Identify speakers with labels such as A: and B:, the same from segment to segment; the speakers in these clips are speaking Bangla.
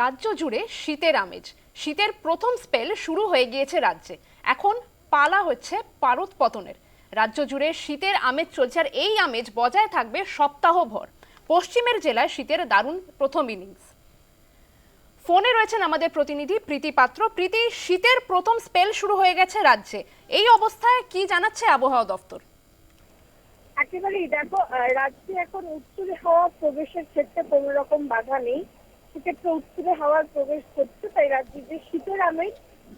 A: রাজ্য জুড়ে শীতের আমেজ। শীতের প্রথম স্পেল শুরু হয়ে গিয়েছে রাজ্যে। এখন পালা হচ্ছে পারদ পতনের। রাজ্য জুড়ে শীতের আমেজ চলছে আর এই আমেজ বজায় থাকবে সপ্তাহভর। পশ্চিমের জেলায় শীতের দারুণ প্রথম ইনিংস ফোনে রয়েছেন আমাদের প্রতিনিধি প্রীতি পাত্র। প্রীতি, শীতের প্রথম স্পেল শুরু হয়ে গেছে রাজ্যে। এই অবস্থায় কি জানাচ্ছে আবহাওয়া দপ্তর?
B: একেবারেই দেখো রাজ্যে এখন উত্তরে হাওয়া প্রবেশের ক্ষেত্রে কোনো রকম বাধা নেই। সেক্ষেত্রে উত্তরে হাওয়ার প্রবেশ করছে, তাই রাজ্যে যে শীতের আমেজ,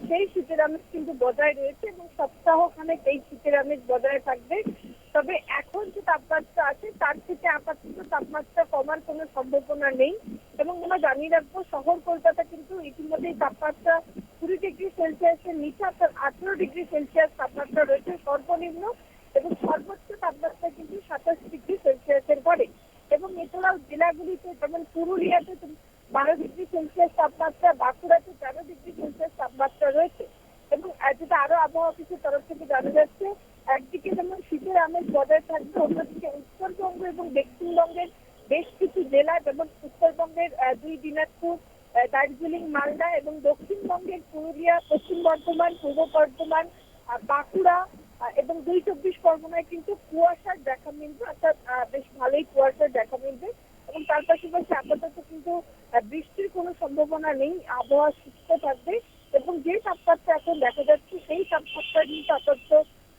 B: সেই শীতের আমেজ কিন্তু বজায় রয়েছে এবং সপ্তাহ খানেক এই শীতের আমেজ বজায় থাকবে। তবে এখন যে তাপমাত্রা আছে, তার থেকে আপাতত তাপমাত্রা কমার কোনো সম্ভাবনা নেই এবং আমরা জানিয়ে রাখব, শহর কলকাতা কিন্তু ইতিমধ্যেই তাপমাত্রা কুড়ি ডিগ্রি সেলসিয়াসের নিচে, অর্থাৎ আঠেরো ডিগ্রি সেলসিয়াস তাপমাত্রা রয়েছে সর্বনিম্ন এবং সর্বোচ্চ তাপমাত্রা কিন্তু সাতাশ ডিগ্রি সেলসিয়াসের পরে এবং এছাড়াও জেলাগুলিতে, যেমন পুরুলিয়াতে বারো ডিগ্রি সেলসিয়াস তাপমাত্রা, বাঁকুড়াতে তেরো ডিগ্রি সেলসিয়াস তাপমাত্রা রয়েছে এবং যেটা আরও আবহাওয়া অফিসের তরফ থেকে জানা যাচ্ছে, একদিকে যেমন শীতের আমেজ বজায় থাকবে, অন্যদিকে উত্তরবঙ্গ এবং দক্ষিণবঙ্গের বেশ কিছু জেলা যেমন উত্তরবঙ্গের দুই দিনাজপুর দার্জিলিং, মালদা এবং দক্ষিণবঙ্গের পুরুলিয়া, পশ্চিম বর্ধমান, পূর্ব বর্ধমান বাঁকুড়া এবং দুই চব্বিশ পরগনায় কিন্তু কুয়াশার দেখা মিলবে, অর্থাৎ বেশ ভালোই কুয়াশার দেখা মিলবে। এবং তার পাশাপাশি আপাতত কিন্তু বৃষ্টির কোনো সম্ভাবনা নেই আবহাওয়া সুস্থ থাকবে এবং যে তাপমাত্রা এখন দেখা যাচ্ছে সেই তাপমাত্রা কিন্তু আপাতত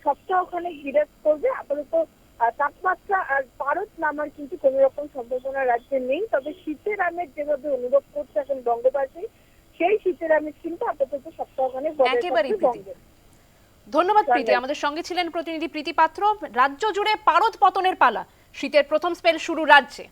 B: সপ্তাহখানেক বিরাজ করবে। আপাতত তাপমাত্রা আর পারদ নামার কিন্তু কোনো রকম সম্ভাবনা রাজ্যে নেই। তবে শীতের আমের যেভাবে অনুভব করছে এখন বঙ্গবাসী সেই শীতের আমের কিন্তু আপাতত সপ্তাহখানেক বজায়
A: একেবারেই ধন্যবাদ প্রীতি। আমাদের সঙ্গে ছিলেন প্রতিনিধি প্রীতি পাত্র। রাজ্য জুড়ে পারদ পতনের পালা শীতের প্রথম স্পেল শুরু রাজ্যে।